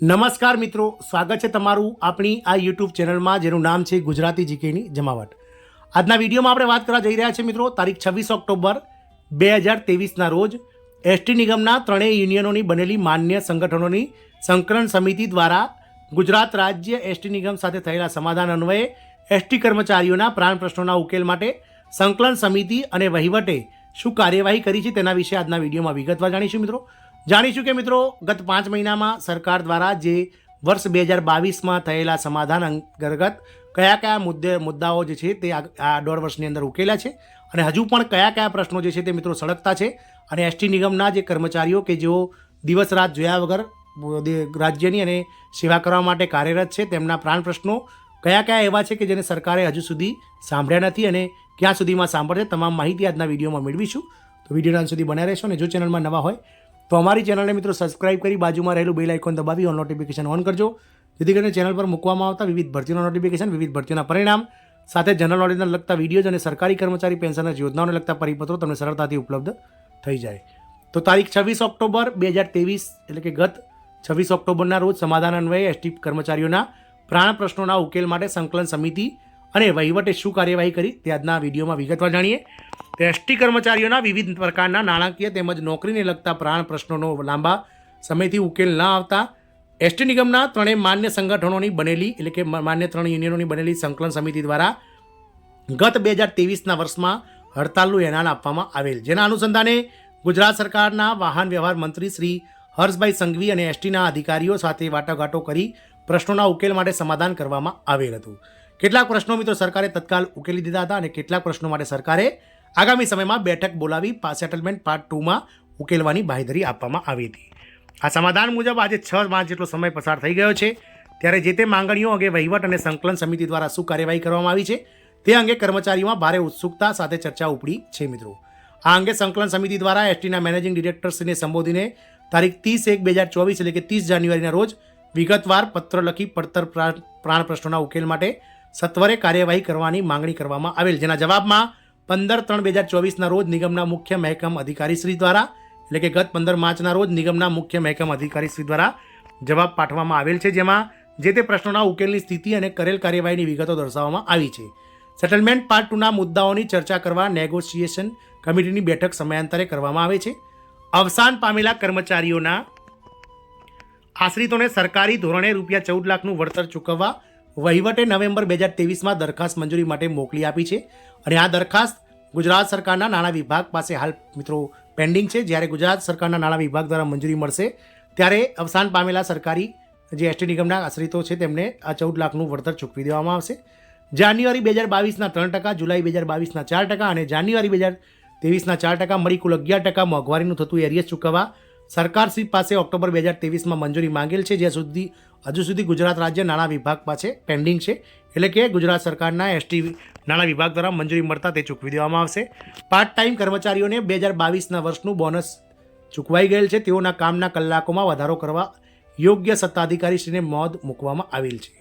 નમસ્કાર મિત્રો, સ્વાગત છે તમારું આપણી આ યુટ્યુબ ચેનલમાં, જેનું નામ છે ગુજરાતી જીકેની જમાવટ. આજના વિડીયોમાં આપણે વાત કરવા જઈ રહ્યા છીએ મિત્રો, તારીખ છવ્વીસ ઓક્ટોબર બે હજાર તેવીસના રોજ એસટી નિગમના ત્રણેય યુનિયનોની બનેલી માન્ય સંગઠનોની સંકલન સમિતિ દ્વારા ગુજરાત રાજ્ય એસટી નિગમ સાથે થયેલા સમાધાન અન્વયે એસટી કર્મચારીઓના પ્રાણ પ્રશ્નોના ઉકેલ માટે સંકલન સમિતિ અને વહીવટે શું કાર્યવાહી કરી છે તેના વિશે આજના વિડીયોમાં વિગતવાર જાણીશું મિત્રો. જાણીશું કે મિત્રો, ગત પાંચ મહિનામાં સરકાર દ્વારા જે વર્ષ બે હજાર બાવીસમાં થયેલા સમાધાન અંતર્ગત કયા કયા મુદ્દે, મુદ્દાઓ જે છે તે આ દોઢ વર્ષની અંદર ઉકેલા છે અને હજુ પણ કયા કયા પ્રશ્નો જે છે તે મિત્રો સળગતા છે અને એસટી નિગમના જે કર્મચારીઓ કે જેઓ દિવસ રાત જોયા વગર રાજ્યની અને સેવા કરવા માટે કાર્યરત છે, તેમના પ્રાણ પ્રશ્નો કયા કયા એવા છે કે જેને સરકારે હજુ સુધી સાંભળ્યા નથી અને ક્યાં સુધીમાં સાંભળશે તમામ માહિતી આજના વિડીયોમાં મેળવીશું. તો વિડીયોના સુધી બન્યા રહેશો અને જો ચેનલમાં નવા હોય તો અમારી ચેનલને મિત્રો સબસ્ક્રાઇબ કરી બાજુમાં રહેલું બેલ આઇકોન દબાવી ઓન નોટિફિકેશન ઓન કરજો. જેથી કરીને ચેનલ પર મૂકવામાં આવતા વિવિધ ભરતીઓના નોટિફિકેશન વિવિધ ભરતીઓના પરિણામ, સાથે જનરલ નોલેજને લગતા વિડીયોઝ અને સરકારી કર્મચારી પેન્શનના યોજનાઓને લગતા પરિપત્રો તમને સરળતાથી ઉપલબ્ધ થઈ જાય. તો તારીખ છવ્વીસ ઓક્ટોબર બે હજાર ત્રેવીસ, એટલે કે ગત છવ્વીસ ઓક્ટોબરના રોજ સમાધાન અન્વયે એસટી કર્મચારીઓના પ્રાણ પ્રશ્નોના ઉકેલ માટે સંકલન સમિતિ અને વહીવટે શું કાર્યવાહી કરી તે આજના વિડીયોમાં વિગતવાર જાણીએ. એસટી કર્મચારીઓના વિવિધ પ્રકારના નાણાકીય તેમજ નોકરીને લગતા પ્રાણ પ્રશ્નોનો લાંબા સમયથી ઉકેલ ન આવતા એસટી નિગમના ત્રણેય માન્ય સંગઠનોની બનેલી એટલે કે માન્ય ત્રણ યુનિયનોની બનેલી સંકલન સમિતિ દ્વારા ગત બે હજાર ત્રેવીસના વર્ષમાં હડતાલનું એલાન આપવામાં આવેલ. જેના અનુસંધાને ગુજરાત સરકારના વાહન વ્યવહાર મંત્રી શ્રી હર્ષભાઈ સંઘવી અને એસટીના અધિકારીઓ સાથે વાટાઘાટો કરી પ્રશ્નોના ઉકેલ માટે સમાધાન કરવામાં આવેલ હતું. કેટલાક પ્રશ્નો મિત્રો સરકારે તત્કાલ ઉકેલી દીધા હતા અને કેટલાક પ્રશ્નો માટે સરકારે આગામી સમયમાં બેઠક બોલાવી સેટલમેન્ટ પાર્ટ ટુમાં ઉકેલવાની બાંહેધરી આપવામાં આવી હતી. આ સમાધાન મુજબ આજે છ માસ જેટલો સમય પસાર થઈ ગયો છે. ત્યારે જે તે માંગણીઓ અંગે વહીવટ અને સંકલન સમિતિ દ્વારા શું કાર્યવાહી કરવામાં આવી છે, તે અંગે કર્મચારીઓમાં ભારે ઉત્સુકતા સાથે ચર્ચા ઉપડી છે મિત્રો. આ અંગે સંકલન સમિતિ દ્વારા એસટીના મેનેજિંગ ડિરેક્ટરશ્રીને સંબોધીને તારીખ ત્રીસ એક બે હજાર ચોવીસ એટલે કે ત્રીસ જાન્યુઆરીના રોજ વિગતવાર પત્ર લખી પડતર પ્રા- પ્રાણ પ્રશ્નોના ઉકેલ માટે સત્વરે કાર્યવાહી કરવાની માંગણી કરવામાં આવેલ. જેના જવાબમાં પંદર ત્રણ બે હજાર ચોવીસના રોજ નિગમના મુખ્ય મહેકમ અધિકારીશ્રી દ્વારા, એટલે કે ગત પંદર માર્ચના રોજ નિગમના મુખ્ય મહેકમ અધિકારીશ્રી દ્વારા જવાબ પાઠવવામાં આવેલ છે, જેમાં જે તે પ્રશ્નોના ઉકેલની સ્થિતિ અને કરેલ કાર્યવાહીની વિગતો દર્શાવવામાં આવી છે. સેટલમેન્ટ પાર્ટ ટુના મુદ્દાઓની ચર્ચા કરવા નેગોશિએશન કમિટીની બેઠક સમયાંતરે કરવામાં આવે છે. અવસાન પામેલા કર્મચારીઓના આશ્રિતોને સરકારી ધોરણે રૂપિયા ચૌદ લાખનું વળતર ચૂકવવા વહીવટે નવેમ્બર બે હજાર ત્રેવીસમાં દરખાસ્ત મંજૂરી માટે મોકલી આપી છે અને આ દરખાસ્ત ગુજરાત સરકારના નાણાં વિભાગ પાસે હાલ મિત્રો પેન્ડિંગ છે. જ્યારે ગુજરાત સરકારના નાણાં વિભાગ દ્વારા મંજૂરી મળશે, ત્યારે અવસાન પામેલા સરકારી જે એસટી નિગમના આશ્રિતો છે, તેમને આ ચૌદ લાખનું વળતર ચૂકવી દેવામાં આવશે. જાન્યુઆરી બે હજાર બાવીસના ત્રણ ટકા, જુલાઈ બે હજાર બાવીસના ચાર ટકા અને જાન્યુઆરી બે હજાર ત્રેવીસના ચાર ટકા મળી કુલ અગિયાર ટકા મોંઘવારીનું થતું એરિયસ ચૂકવવા સરકારશ્રી પાસે ઓક્ટોબર બે હજાર ત્રેવીસમાં મંજૂરી માંગેલ છે. જ્યાં સુધી હજુ સુધી ગુજરાત રાજ્ય નાણાં વિભાગ પાસે પેન્ડિંગ છે. એટલે કે ગુજરાત સરકારના એસટી નાણાં વિભાગ દ્વારા મંજૂરી મળતા તે ચૂકવી દેવામાં આવશે. પાર્ટ ટાઈમ કર્મચારીઓને બે હજાર બાવીસના વર્ષનું બોનસ ચૂકવાઈ ગયેલ છે. તેઓના કામના કલાકોમાં વધારો કરવા યોગ્ય સત્તાધિકારીશ્રીને મોદ મૂકવામાં આવેલ છે.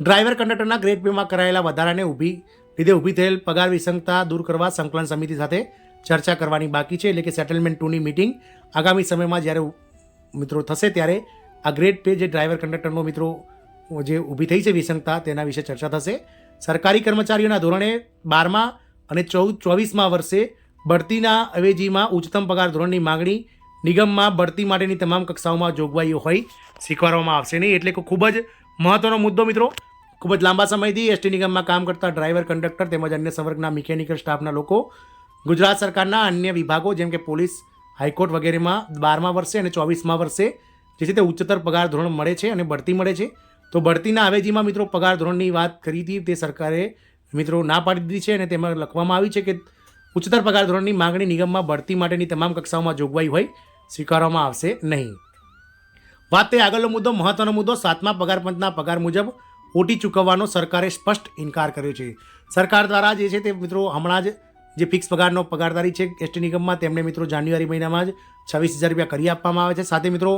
ડ્રાઈવર કંડક્ટરના ગ્રેડ પેમાં કરાયેલા વધારાને ઊભી લીધે ઊભી થયેલ પગાર વિસંગતા દૂર કરવા સંકલન સમિતિ સાથે ચર્ચા કરવાની બાકી છે. એટલે કે સેટલમેન્ટ ટુની મિટિંગ આગામી સમયમાં જ્યારે મિત્રો થશે ત્યારે આ ગ્રેડ પે જે ડ્રાઈવર કંડક્ટરનો મિત્રો, જે ઊભી થઈ છે વિસંગતા, તેના વિશે ચર્ચા થશે. સરકારી કર્મચારીઓના ધોરણે બારમા અને ચૌદ, ચોવીસમાં વર્ષે બઢતીના અવેજીમાં ઉચ્ચતમ પગાર ધોરણની માંગણી, નિગમમાં બઢતી માટેની તમામ કક્ષાઓમાં જોગવાઈઓ હોય સ્વીકારવામાં આવશે નહીં. એટલે ખૂબ જ મહત્વનો મુદ્દો મિત્રો. ખૂબ જ લાંબા સમયથી એસટી નિગમમાં કામ કરતા ડ્રાઈવર, કંડક્ટર તેમજ અન્ય સંવર્ગના મિકેનિકલ સ્ટાફના લોકો, ગુજરાત સરકારના અન્ય વિભાગો જેમ કે પોલીસ, હાઈકોર્ટ વગેરેમાં બારમા વર્ષે અને ચોવીસમાં વર્ષે જે છે તે ઉચ્ચતર પગાર ધોરણ મળે છે અને બઢતી મળે છે. તો બઢતીના અવેજીમાં મિત્રો પગાર ધોરણની વાત કરી હતી, તે સરકારે મિત્રો ના પાડી દીધી છે અને તેમાં લખવામાં આવી છે કે ઉચ્ચતર પગાર ધોરણની માંગણી નિગમમાં બઢતી માટેની તમામ કક્ષાઓમાં જોગવાઈ હોય, સ્વીકારવામાં આવશે નહીં. વાત તે આગળનો મુદ્દો, મહત્વનો મુદ્દો, સાતમા પગાર પંચના પગાર મુજબ ઓટી ચૂકવવાનો સરકારે સ્પષ્ટ ઇનકાર કર્યો છે. સરકાર દ્વારા જે છે તે મિત્રો હમણાં જ જે ફિક્સ પગારનો પગારદારી છે, એસટી નિગમમાં તેમને મિત્રો જાન્યુઆરી મહિનામાં જ છવ્વીસ હજાર રૂપિયા કરી આપવામાં આવે છે. સાથે મિત્રો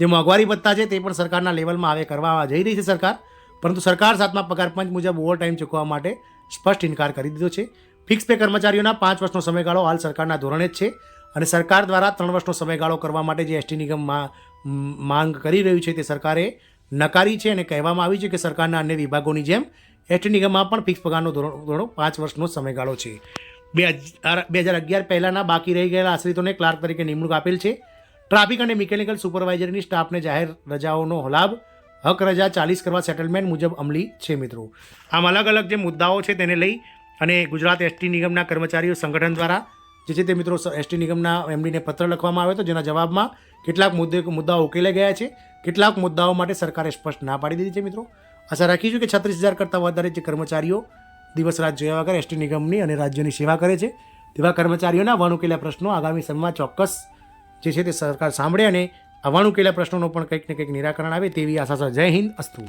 જે મોંઘવારી ભથ્થા છે તે પણ સરકારના લેવલમાં આવે કરવા જઈ રહી છે સરકાર. પરંતુ સરકાર સાતમા પગાર પંચ મુજબ ઓવર ટાઈમ ચૂકવવા માટે સ્પષ્ટ ઇનકાર કરી દીધો છે. ફિક્સ પે કર્મચારીઓના પાંચ વર્ષનો સમયગાળો હાલ સરકારના ધોરણે જ છે અને સરકાર દ્વારા ત્રણ વર્ષનો સમયગાળો કરવા માટે જે એસટી નિગમમાં માંગ કરી રહ્યું છે તે સરકારે નકારી છે અને કહેવામાં આવ્યું છે કે સરકારના અન્ય વિભાગોની જેમ એસટી નિગમમાં પણ ફિક્સ પગારનો ધોરણ, ધોરણો પાંચ વર્ષનો સમયગાળો છે. બે હજાર બે હજાર અગિયાર પહેલાંના બાકી રહી ગયેલા આશ્રિતોને ક્લાર્ક તરીકે નિમણૂક આપેલ છે. ટ્રાફિક અને મિકેનિકલ સુપરવાઇઝરની સ્ટાફને જાહેર રજાઓનો લાભ હક રજા ચાલીસ કરવા સેટલમેન્ટ મુજબ અમલી છે મિત્રો. આમ અલગ અલગ જે મુદ્દાઓ છે તેને લઈ અને ગુજરાત એસટી નિગમના કર્મચારીઓ સંગઠન દ્વારા, જે છે તે મિત્રો એસટી નિગમના એમડીને પત્ર લખવામાં આવ્યો હતો, જેના જવાબમાં કેટલાક મુદ્દે, મુદ્દાઓ ઉકેલાઈ ગયા છે. કેટલાક મુદ્દાઓ માટે સરકારે સ્પષ્ટ ના પાડી દીધી છે મિત્રો. આશા રાખીશું કે છત્રીસ હજાર કરતાં વધારે જે કર્મચારીઓ દિવસ રાત જોયા વગર એસટી નિગમની અને રાજ્યની સેવા કરે છે, તેવા કર્મચારીઓના વણુકેલા પ્રશ્નો આગામી સમયમાં ચોક્કસ જે છે તે સરકાર સાંભળે અને અવાણું કેલા પ્રશ્નોનો પણ કંઈક ને કંઈક નિરાકરણ આવે તેવી આશા જય હિન્દ, અસ્તુ.